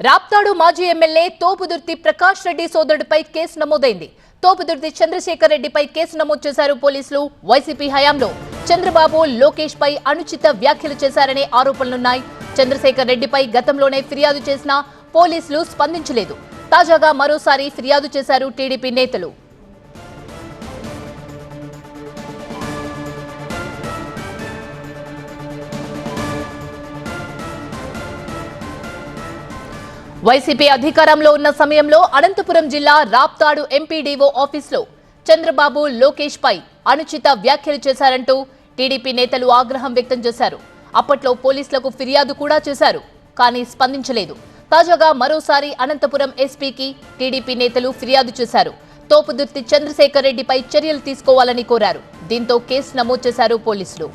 రాప్తాడు మాజీ ఎమ్మెల్యే తోపుదుర్తి ప్రకాష్ రెడ్డి సోదరుడిపై కేసు నమోదైంది. తోపుదుర్తి చంద్రశేఖర్ రెడ్డిపై కేసు నమోదు చేశారు పోలీసులు వైసీపీ హయాంలో. చంద్రబాబు లోకేష్ పై అనుచిత వ్యాఖ్యలు చేశారనే ఆరోపణలున్నాయి. చంద్రశేఖర్ రెడ్డిపై గతంలోనే ఫిర్యాదు చేసినా పోలీసులు స్పందించలేదు. తాజాగా మరోసారి ఫిర్యాదు చేశారు టీడీపీ నేతలు. వైసీపీ అధికారంలో ఉన్న సమయంలో అనంతపురం జిల్లా రాప్తాడు ఎంపీడీఓ ఆఫీసులో చంద్రబాబు లోకేష్ పై అనుచిత వ్యాఖ్యలు చేశారంటూ టీడీపీ నేతలు ఆగ్రహం వ్యక్తం చేశారు. అప్పట్లో పోలీసులకు ఫిర్యాదు కూడా చేశారు కానీ స్పందించలేదు. తాజాగా మరోసారి అనంతపురం ఎస్పీకి టీడీపీ నేతలు ఫిర్యాదు చేశారు. తోపుదుర్తి చంద్రశేఖర్ రెడ్డిపై చర్యలు తీసుకోవాలని కోరారు. దీంతో కేసు నమోదు చేశారు పోలీసులు.